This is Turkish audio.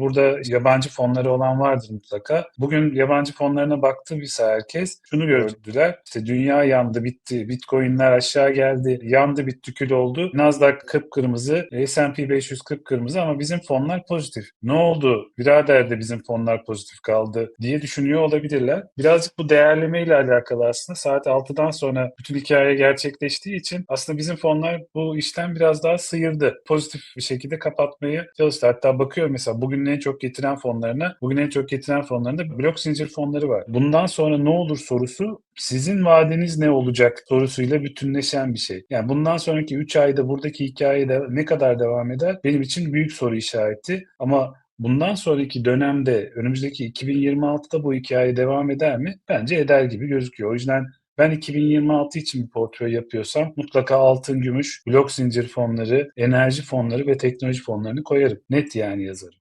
Burada yabancı fonları olan vardır mutlaka. Bugün yabancı fonlarına baktı bir herkes. Şunu gördüler. İşte dünya yandı bitti. Bitcoin'ler aşağı geldi. Yandı bitti kül oldu. Nasdaq kıpkırmızı. S&P 500 kıpkırmızı ama bizim fonlar pozitif. Ne oldu? Birader de bizim fonlar pozitif kaldı diye düşünüyor olabilirler. Birazcık bu değerleme ile alakalı aslında. Saat 6'dan sonra bütün hikaye gerçekleştiği için aslında bizim fonlar bu işten biraz daha sıyırdı. Pozitif bir şekilde kapatmayı çalıştı. Hatta bakıyor mesela bugün en çok getiren fonlarına, bugün en çok getiren fonlarında blok zincir fonları var. Bundan sonra ne olur sorusu sizin vadeniz ne olacak sorusuyla bütünleşen bir şey. Yani bundan sonraki 3 ayda buradaki hikayede ne kadar devam eder benim için büyük soru işareti ama Bundan sonraki dönemde önümüzdeki 2026'da bu hikaye devam eder mi? Bence eder gibi gözüküyor. O yüzden ben 2026 için bir portföy yapıyorsam mutlaka altın, gümüş, blok zincir fonları, enerji fonları ve teknoloji fonlarını koyarım. Net yani yazarım.